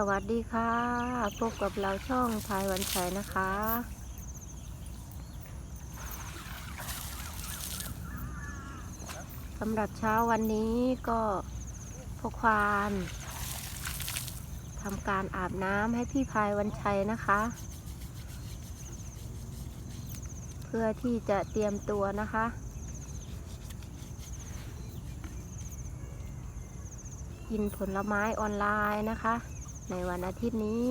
สวัสดีค่ะ พบกับเราช่องพายวันชัยนะคะ สำหรับเช้าวันนี้ก็พวกควานทำการอาบน้ำให้พี่พายวันชัยนะคะ เพื่อที่จะเตรียมตัวนะคะกินผลไม้ออนไลน์นะคะ ในวันอาทิตย์นี้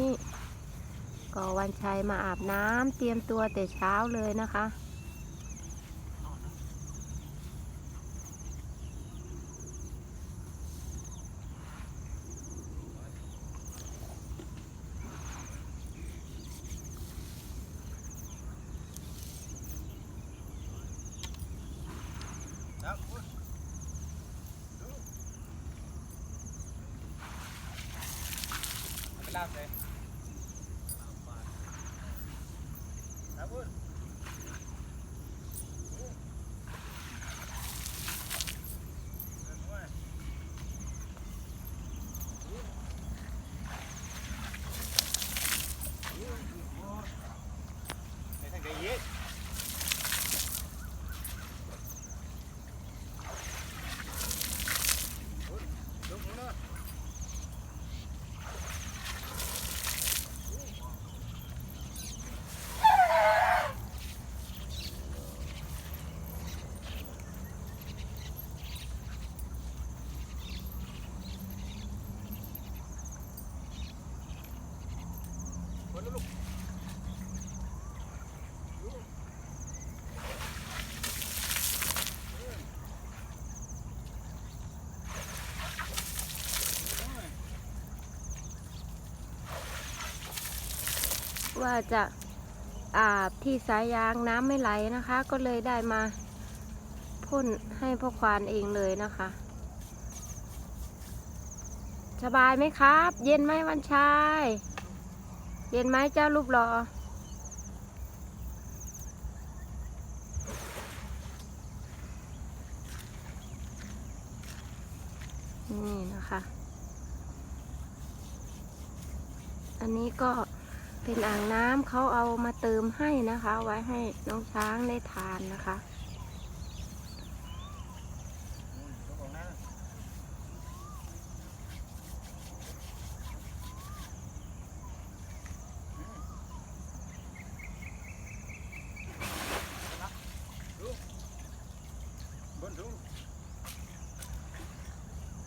ก็วันชัยมาอาบน้ำเตรียมตัวแต่เช้าเลยนะคะ ไปลาบเลยครับคุณไปทางไหนอีกลุกลุกเนาะ คนละลูก ว่าจะอาบที่สายยางน้ำไม่ไหลนะคะ ก็เลยได้มาพ่นให้พ่อควานเองเลยนะคะ สบายไหมครับ เย็นไหมวันชาย เย็นไหมเจ้ารูปหล่อนี่นะคะ อันนี้ก็ เป็นอ่างน้ำเขาเอามาเติมให้นะคะ ไว้ให้น้องช้างได้ทานนะคะ เจ้าของน้าบนสูง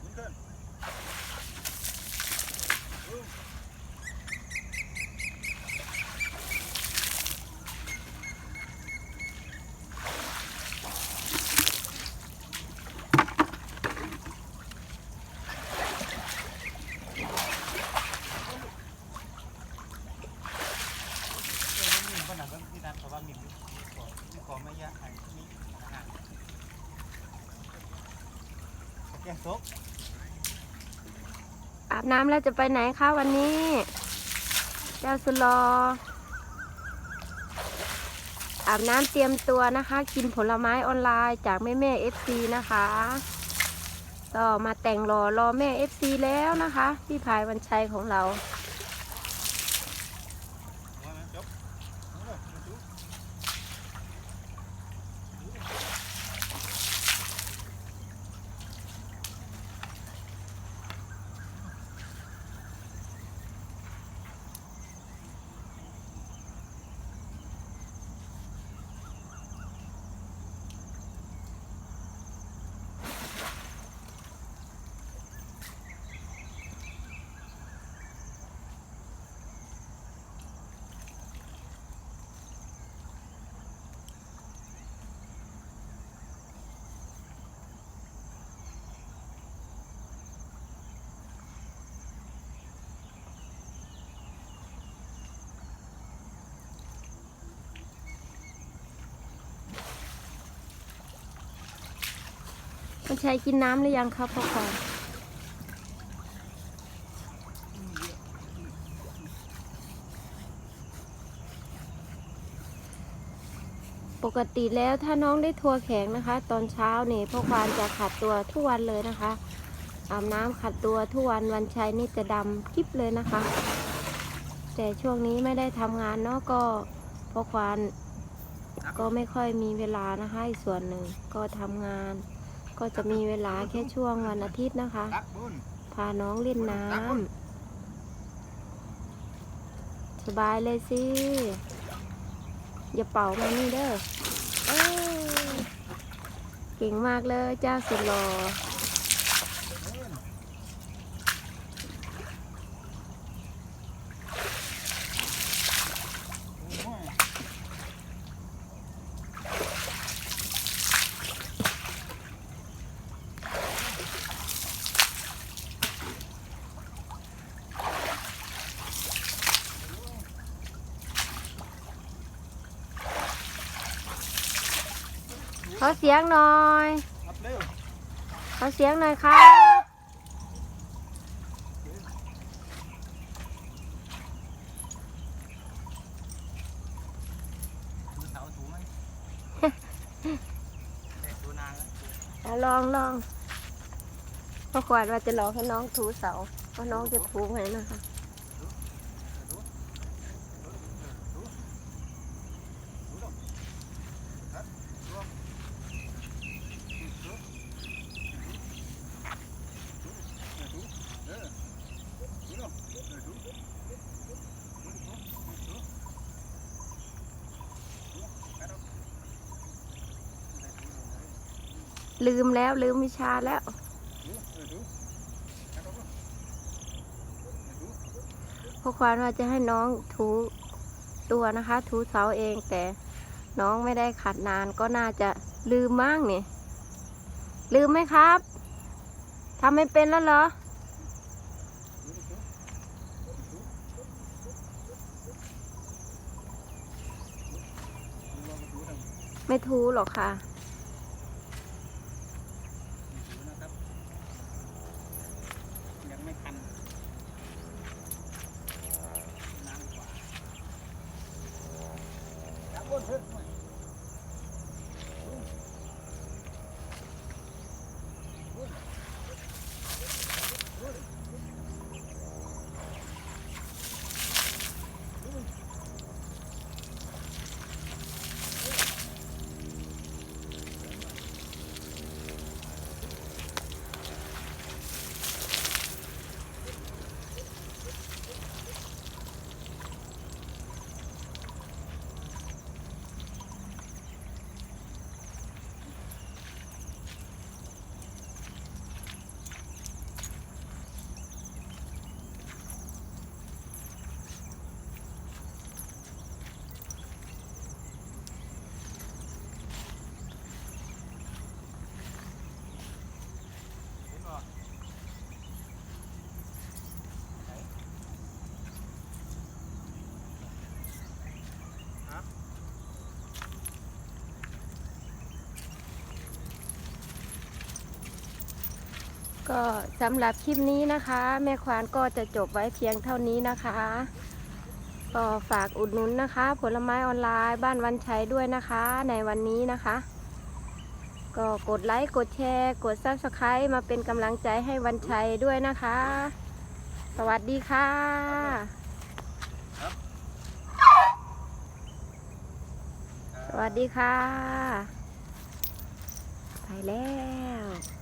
ยิงขึ้นสูง เออมันมีปัญหาเรื่องที่นัดเพราะว่ามีมีของ มีของไม่ยากไอ้มีอาหารแกงซกอาบน้ำแล้วจะไปไหนคะวันนี้ เจ้าสุลออาบน้ำเตรียมตัวนะคะ กินผลไม้ออนไลน์จากแม่แม่เอฟซีนะคะก็มาแต่งรอรอแม่เอฟซีแล้วนะคะ พี่พายวันชัยของเราไหมจบเอาเลยมาดู วันชัยกินน้ำหรือยังครับพ่อควาปกติแล้วถ้าน้องได้ทัวร์แข็งนะคะ ตอนเช้านี่พ่อควานจะขัดตัวทุกวันเลยนะคะอาบน้ำขัดตัวทุกวันวันชัยนี่จะดำกิ๊บเลยนะคะ แต่ช่วงนี้ไม่ได้ทำงานเนาะก็พราะควานก็ไม่ค่อยมีเวลานะคะอีกส่วนหนึ่งก็ทำงาน ก็จะมีเวลาแค่ช่วงวันอาทิตย์นะคะ พาน้องเล่นน้ำสบายเลยสิ อย่าเป่ามานี่เด้อเก่งมากเลยจ้าสุดหล่อ ขอเสียงหน่อยเขอเสียงหน่อยครับดูเสาถูไหมแต่ดูนานแล้วอะลองลองเพราะควานว่าจะลองให้น้องถูเสาเพราะน้องจะถูไหมนะคะ ลืมแล้วลืมวิชาแล้วเพราะควานว่าจะให้น้องถูตัวนะคะ ถูเสาเองแต่น้องไม่ได้ขัดนานก็น่าจะลืมมั่งนี่ ลืมไหมครับทำไม่เป็นแล้วเหรอไม่ถูหรอกค่ะ ยังไม่คันนานกว่า จั ก็สำหรับคลิปนี้นะคะ แม่ควานก็จะจบไว้เพียงเท่านี้นะคะ ก็ฝากอุดหนุนนะคะ ผลไม้ออนไลน์บ้านวันชัยด้วยนะคะ ในวันนี้นะคะ ก็กดไลค์กดแชร์ กด subscribe มาเป็นกำลังใจให้วันชัยด้วยนะคะ สวัสดีค่ะสวัสดีค่ะ ไปแล้ว